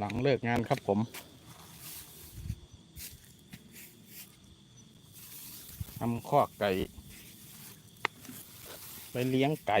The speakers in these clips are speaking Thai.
หลังเลิกงานครับผมทำข้อไก่ ไปเลี้ยงไก่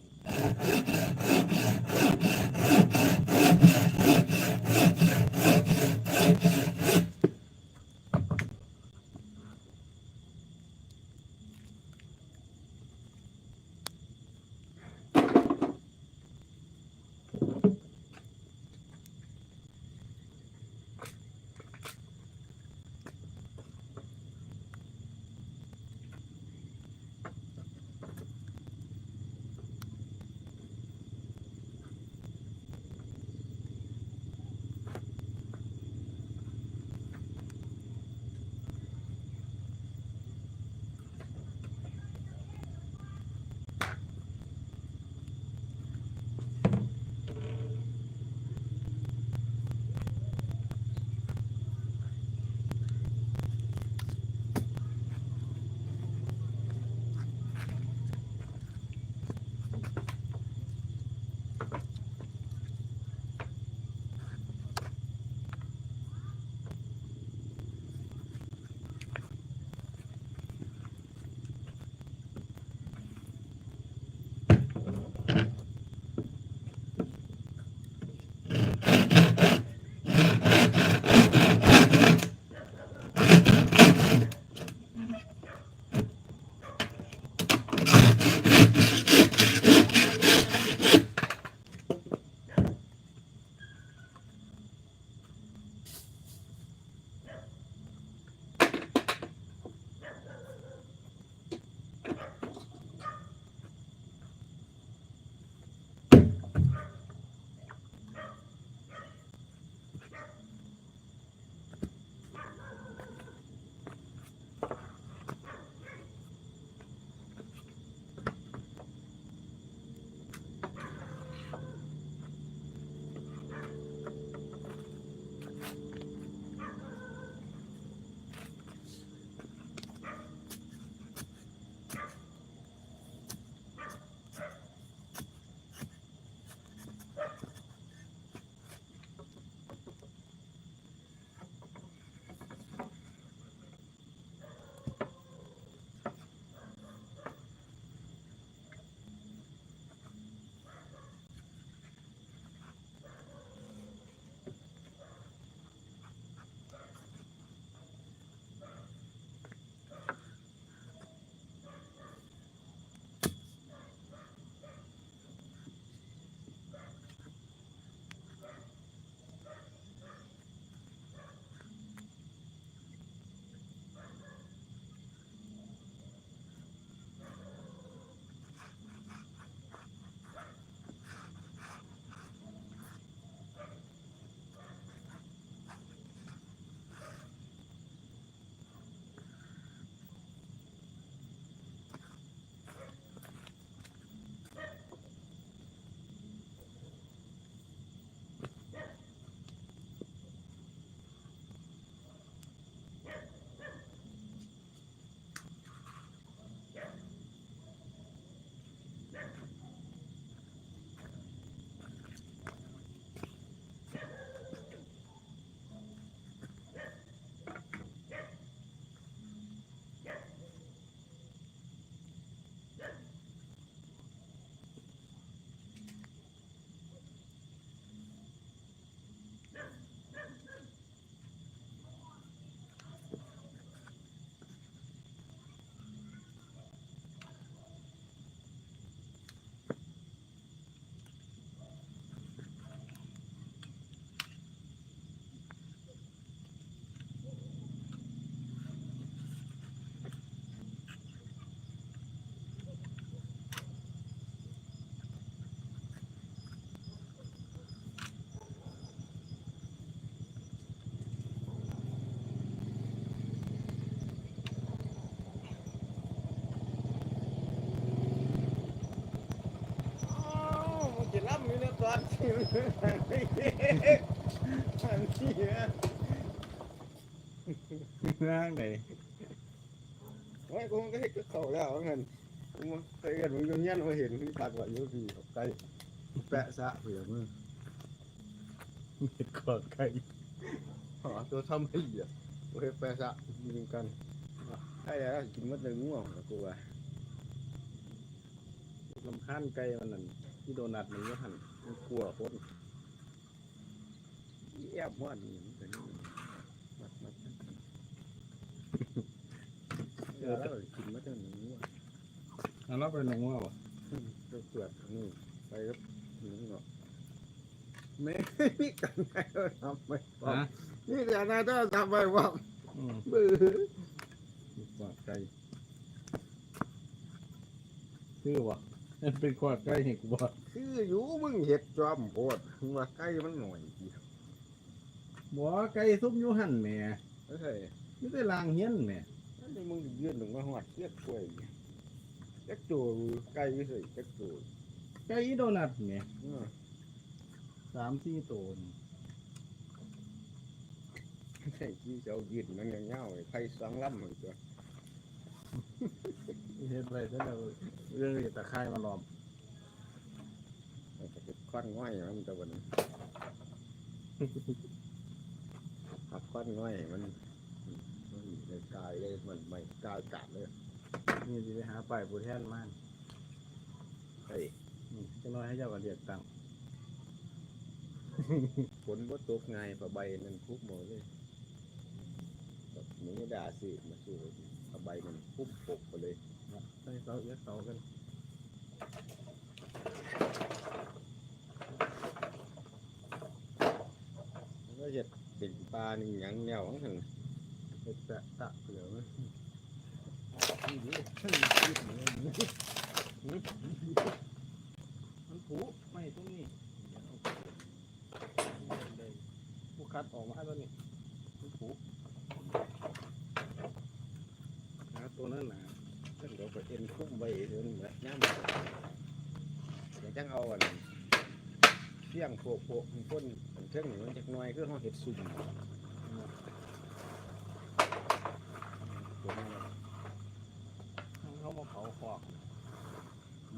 นะตอนที่มันไม่งอันนี้นะร่าไหนไว้กูมันก็เห็นก็เขาแล้วว่างั้นกูมาเคยเห็นมึงยังยันมาเห็นมึงตักว่าอยู่พี่ออกไกลแปะซะเผื่อมึงเห็ดขอดไก่หาตัวทำให้เหยียบโอเคแปะซะยิงกันใช่แล้วกินมัดเลยง่วงนะกูว่าลำคาญไก่มันนั่นที่โดนัทมันก็หัน มันกลัวคนแอบว่านี่มันเป็นมัดมัดเออแล้วกินมาเท่านี้ว่าแล้วเราเป็นหนังว่าบ่ก็เกิดนี่ไปก็ถึงเนาะไม่มีกันไหนก็ทำไม่บอกฮะนี่แต่นายต้องทำไปว่าบื้อขวาดไก่คือบ่ มันเป็นขวาดไก่เห็นกูบ่คืออยู่มึงเห็ดจอมโพดว่าใกล้มันหน่อยเดียวบ่ไก่ซุปอยู่หั่นแหม่เฮ้ยไม่ได้ล้างเฮียนแหม่นั่นนี่มึงยืนถึงมาหอดเสียดกล้วยจักตัวไก่ไม่ใส่จักตัวไก่อีโดนัทแหม่เออสามสี่ตัวนี่ใส่ที่เจ้ายืนมันเงาๆไอ้ไผ่สองลำมันตัว เฮ็ดไว้ซะแล้วเรื่องตะไคร้มาล้อมมันจะเป็นก้อนง่อยมันจะวันนี้หักก้อนง่อยมันมันในกายเลยมันไม่กายกาดเลยนี่สิไปหาป้ายผู้แทนมาเฮ้ยอืมจังน้อยให้เจ้าก็เรียกตังค์ฝนก็ตกไงผ้าใบนั่นคุบหมดเลยแบบหมูด่าสิมาสู้ผ้าใบมันคุบปกไปเลยใส่เสาเอื้อเสากันมันก็จะเป็นปลาหนึ่งหยังแนวของมันเฮ็ดแปะตะเปลือกไว้นี่ดิช่างคิดเหมือนกันมันผูไม่ตรงนี้ผู้คัดออกมาตัวนี้มันผูหาตัวนั้นน่ะ ท่านเดี๋ยวไปเอ็นคุ้มใบเดินแบบย่ำเดี๋ยวจังเอาอันเสี่ยงโปะโปะมันพ่นมันเท่งหนี่มันจักน้อยคือห้องเห็ดซุ่มตัวนี้เขามาเผาคอก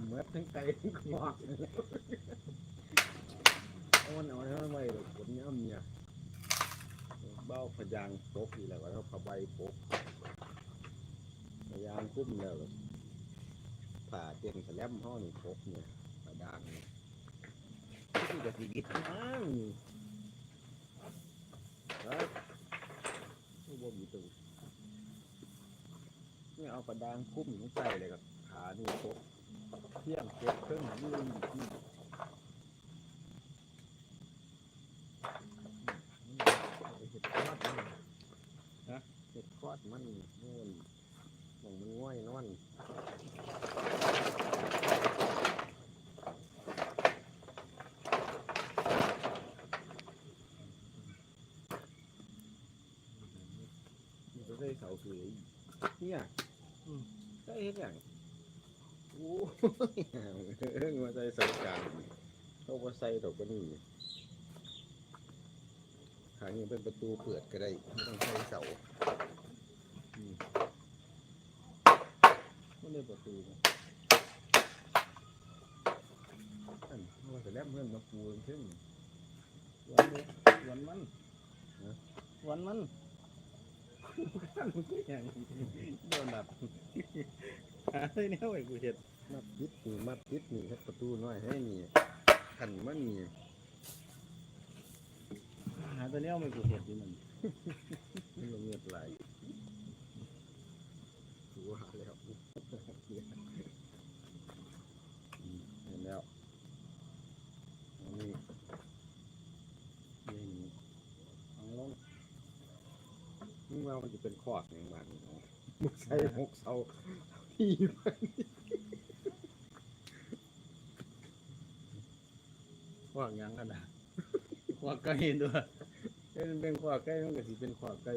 เมื่อทั้งไก่ทั้งคอกเอามันเอาให้ไว้ผลย่ำเนี่ยเบ้าพยางปกอีแล้วก็เอาผ้าใบปก ยางคุ้มแล้วผ่าเตียนสแลมห้อนี่ปกเนี่ยผ้าดางเนี่ยที่จะสีดิบมั้งครับผู้บ่มีตัวนี่เอากระดางคุ้มลงใส่เลยกับขานี่ปกเที่ยงปกเครื่องยืนอยู่ที่เห็ดคอดมันนะเห็ดคอดมันนู่น มันง่อยนอนมันได้เสาสวยเนี่ยได้เห็นอย่างโอ้ยมาใส่เสากลางเขาก็ใส่ดอกก็นี่ขางนี้เป็นประตูเปิดก็ได้ไม่ต้องใช้เสา ไม่ได้ประตูนะอันว่าแต่แล้วเพื่อนมาปูขึ้นวันนี้วันมันวันมันขั้นกูอย่างโดนัทหาได้แน่วไอ้กูเห็ดมาปิดนี่มาปิดนี่ครับประตูน้อยให้นี่ขันมันนี่หาแต่แนวไม่กูเห็ดอยู่มันมันเงียบไหลายถือว่าแล้ว เห็นแล้วนี่นี่นี่เอาลงมึงว่ามันจะเป็นขอดอย่างมันเนาะมึงใช้หกเสาที่มันขวากยังกันนะขวากไก่ด้วยเอ้ยมันเป็นขวากไก่มันก็สิเป็นขวากไก่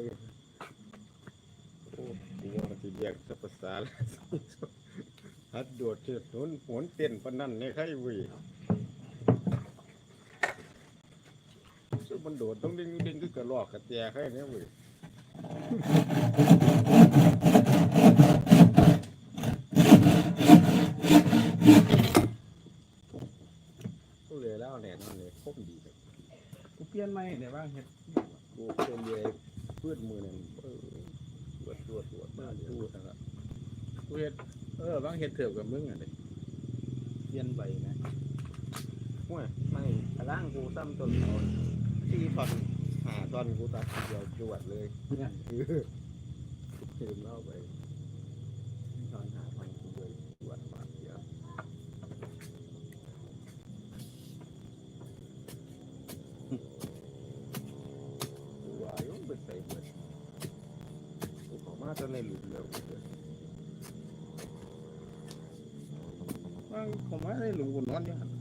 อ้กูว่ามันจะแยกสัพภาษาแล้วฮัดโดดเถิดโหนโหนเต้นปนนั่นเนี่ยใครเว้ยซึ่งมันโดดต้องดึงดึงคือกระลอกกระแตใครเนี่ยเว้ยก็เลยแล้วแน่นอนเลยคมดีครับกูเปลี่ยนไหมเดี๋ยวว่างเห็ด กูเป็นเลยพืชมือนั่นเออตรวจตรวจตรวจมา เห็ดเถื่อกับมึงอะเด็ลี่ยนใบนะห้วยไม่ตะล่างกูซ้ำต้นเขาที่ตอนหาตอนกูตัดเดียวจวดเลยเนี่ย มันผมว่าได้หลุมกุนนอนอยู่หั่น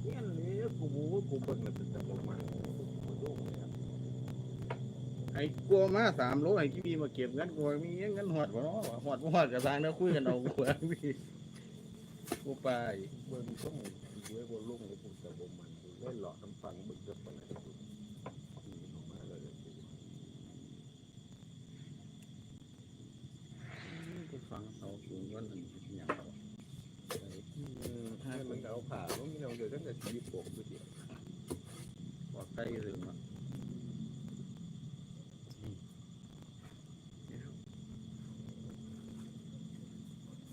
เพี้ยนเลยกูบูกูเบิ่งแล้วจะจะลงมากูโยกเลยครับไอ้กลัวมาสามโลไอ้กี่ปีมาเก็บเงินกูมีเงินหอดบ่เนาะหอดบ่หอดกับทางเด้อคุยกันเอากูว่าพี่กูไปเบิ่งต้องเว้ยกูลงเลยกูจะบ่มันกูเล่นหลอกน้ำฟังเบิ่งจะปไหนกูขี่ออกมาเลยกูฟังเอาสูงวันนั้นอหย่ง 26พฤศจิกพอใกล้ถึงแล้ว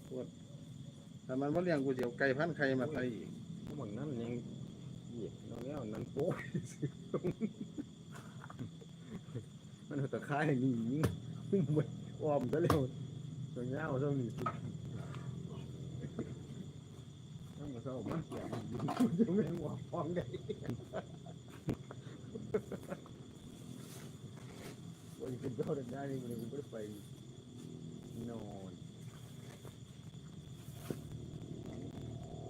ปวดถ้ามันมาเลี้ยงกูเดียวไก่พันไข่มาไปอีกเขาบอกนั่นยังเหยียบเราแล้วนั่นโป๊ะมันตะค่ายอย่มันอ้อมก็เร็วตัวเงาเท่านี้ มาเศร้ามันเสียงยิงจะไม่หัวฟองได้วันนี้คุณเจ้าเดินได้นี่มันไม่ได้ไปนอน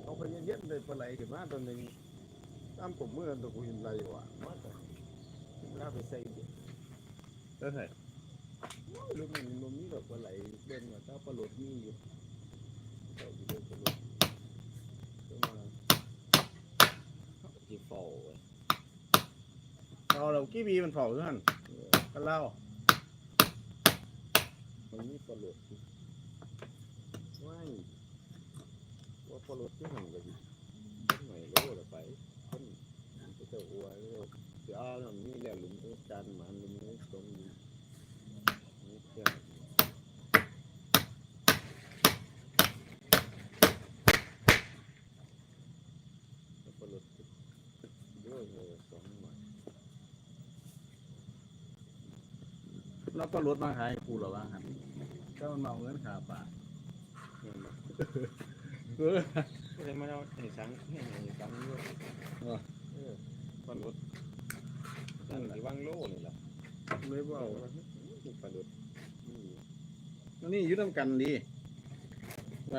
เอาไปเย็นๆเลยปลาไหลขึ้นมาตัวหนึ่งตามผมเมื่อตัวกูเห็นไหลว่ะมาแต่เวลาไปใส่เด็กแล้วใส่ลูกมันมันมีดอกปลาไหลเล่นว่าถ้าปลาหลดมีอยู่ใส่อยู่เล่นปลาหลดก็มาจีฟอลเว้ย เอาเรากี่ปีมันเผาอยู่หั่นเออกันเล่ามันมีปลาหลดอยู่ว้ายว่าปลาหลดที่หันกันดิต้นไหนโลละไปต้นมันก็จะอ้วนเลยเดี๋ยวเอาหน่อยนี่แหละหลุมจานหมันหลุมนี้ตรงนี้นี่เที่ยง แล้วก็ลดด้วยเงินสองหมื่น แล้วก็รถมาขายกูเหรอวะหั่นก็มันเมาเงินขาป่าเงินมาเออก็เลยมาเอาให้สังให้ให้สังด้วยเออก็ลดนั่นที่วางโล่นี่แหละเลยบ่เอาเอาที่ปลาลดนี่แล้วนี่อยุ่งกันดีไป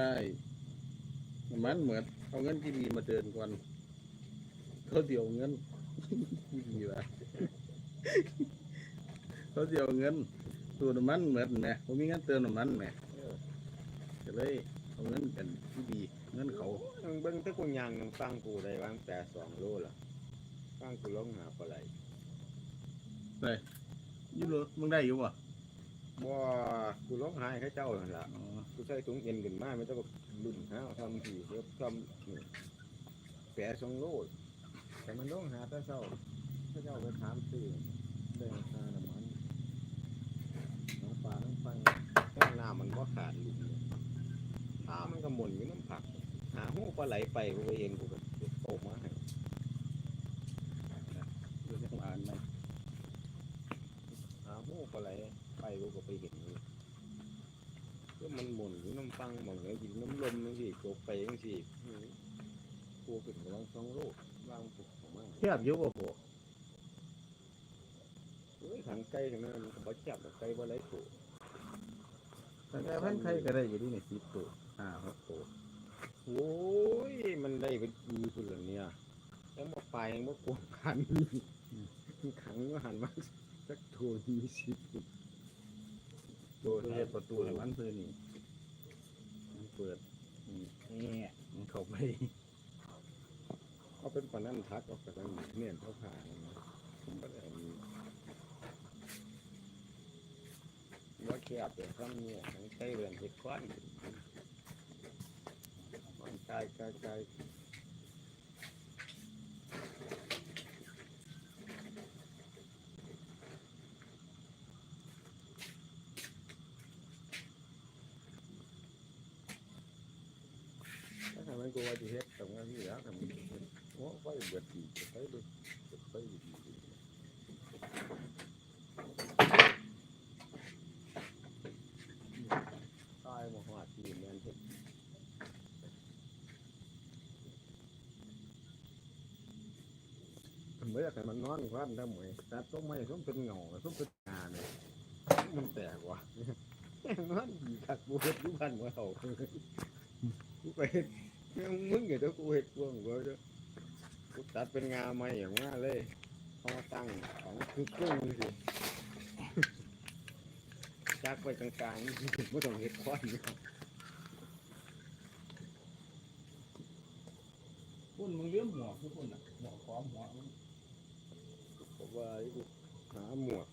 มันเหมือนเอาเงินที่ดีมาเดินก่อนเขาเดียวเงินที่ดีวะ เขาเดียวเงินตัวน้ำมันเหมือนแหม่ผมมีเงินเติมน้ำมันแหม่เออก็เลยเอาเงินกันที่ดีเงินเขามึงเบิ่งถ้ากูยางยังฟังกูได้วางแต่สองโลละฟังกูลงหาปลาไหลอยู่รถมึงได้อยู่ป่ะบ่กูลงหาให้เขาเจ้าหั่นล่ะอ๋อกูใส่ถุงเอ็นขึ้นมาไม่ต้องรุ่นห้าวทำทีเดี๋ยวทำนี่แปะสองโลแต่มันต้องหาแต่เจ้าเขาเจ้าไปถามซื้อเรื่องค่าน้ำมันน้อง ปลาน้องฟังแค่น้ำมันก็ขาดลุมเลยถ้ามันก็หม่นอยู่น้ำผัก หาหูปลาไหลไปกูไปเองกูก็โตมาให้เดี๋ยวจะอ่านไหมหาหูปลาไหลไปกูก็ไปเห็นอยู่ก็มันหม่นอยู่น้ำฟังหม่นอยู่น้ำลมนั่นสิโกไปยังสิกูขึ้นกำลังสองโลวางปุกของมันเทียบอยู่ป่ะพวกเอ้ย ขังไก่ทั้งนั้นมันก็บ่จับไก่บ่ไหลถูแต่แกพันไข่ก็ได้อยู่ที่นี่สิบตัวห้าหกตัวโอ้ยมันได้เป็นปีพุ่นละเนี่ยแล้วมาไปยังบ่กวงขันนี่ขังก็หันมาสักตัวยี่สิบตัวตัวเฮ็เฮ็ดดประตูให้มันเพื่อนี่มันเปิดนี่แง่มันเข้าไปเขาเป็นปานนั้นทักออกจากนั้นเนี่ยเขาผ่านนะบ่ได้ มีว่าแคบเลยครับเนี่ยขังไก่เรือนเฮ็ดควันมันไก่ไก่ไก่ถ้าทำให้กูตัวจะเฮ็ดตรงนั้นนี่แล้วทำโอ้ไฟเบิดดีไฟเบิดไฟดีตายมาหอดที่แม่นเฮ็ดเมื่ อแต่มันนอนควันได้หมวยตัดต้นไม้ต้นเป็นเงาต้นเป็นงานเนี่ยมันแตกว่ะนอนดีคักบูเฮ็ดอยู่บ้านว่าเอากูไปมึงอย่าเด้อกูเฮ็ดพวกกูเด้อกูตัดเป็นงาใหม่อย่างว่าเลยเอามาตั้งของคือเครื่องสิจักไปกลางๆนี่ต้องเฮ็ดควันพุ่นมึงเลี้ยงหัวคือพุ่นอะหัวขอมหัว ว่าไอ้กูหาหมวก